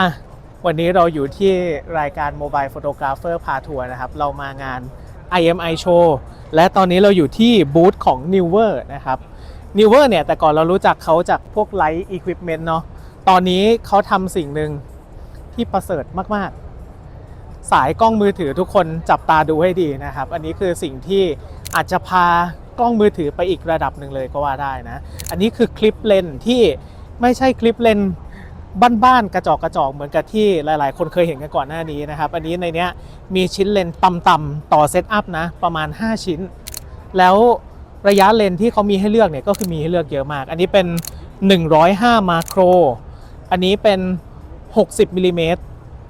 อะวันนี้เราอยู่ที่รายการ Mobile Photographer พาทัวร์นะครับ เรามางาน IMI Show และตอนนี้เราอยู่ที่บูธของ Newer นะครับ Newer เนี่ยแต่ก่อนเรารู้จักเขาจากพวก Light Equipment เนาะตอนนี้เขาทำสิ่งหนึ่งที่ประเสริฐมาก ๆ สายกล้องมือถือทุกคนจับตาดูให้ดีนะครับ อันนี้คือสิ่งที่อาจจะพากล้องมือถือไปอีกระดับหนึ่งเลยก็ว่าได้นะ อันนี้คือคลิปเลนที่ไม่ใช่คลิปเลน บ้านๆกระจอกกระจอกเหมือนกับที่หลาย ๆ คนเคยเห็นกันก่อนหน้านี้นะครับ อันนี้ในเนี้ยมีชิ้นเลนต่ำๆต่อเซตอัพนะ ประมาณ 5 ชิ้น แล้วระยะเลนที่เขามีให้เลือกเนี่ยก็คือมีให้เลือกเยอะมาก อันนี้เป็น 105มาโคร อันนี้เป็น 60มิลลิเมตร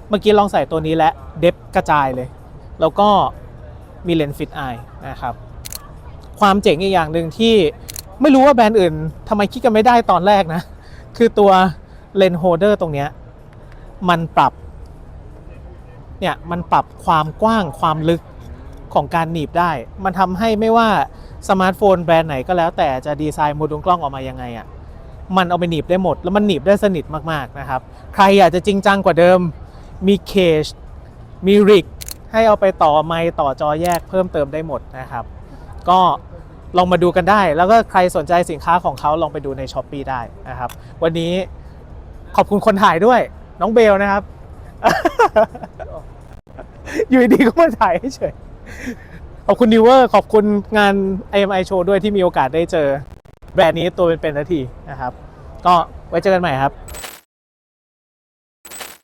เมื่อกี้ลองใส่ตัวนี้และเดฟกระจายเลย แล้วก็มีเลนส์ฟิตไอนะครับ ความเจ๋งอีกอย่างหนึ่งที่ไม่รู้ว่าแบรนด์อื่นทำไมคิดกันไม่ได้ตอนแรกนะ คือตัว เลนโฮเดอร์ตรงเนี้ยมันปรับเนี่ยมันปรับความกว้างความลึกของการหนีบได้ มันทำให้ไม่ว่าสมาร์ทโฟนแบรนด์ไหนก็แล้วแต่จะดีไซน์โมดูลกล้องออกมายังไงอะ่ะมันเอาไปหนีบได้หมด แล้วมันหนีบได้สนิทมาก ๆ นะครับ ใครอยากจะจริงจังกว่าเดิมมีเคจมีริกให้เอาไปต่อไมค์ต่อจอแยกเพิ่มเติมได้หมดนะครับ ก็ลองมาดูกันได้ แล้วก็ใครสนใจสินค้าของเขาลองไปดูในช้อปปีได้นะครับ วันนี้ ขอบคุณคนถ่ายด้วย น้องเบลนะครับ อยู่ดีๆก็มาถ่ายเฉยขอบคุณนิวเวอร์ขอบคุณงาน IMI Show ด้วยที่มีโอกาสได้เจอ แบรนด์นี้ตัวเป็นๆนาทีนะครับ ก็ไว้เจอกันใหม่ครับ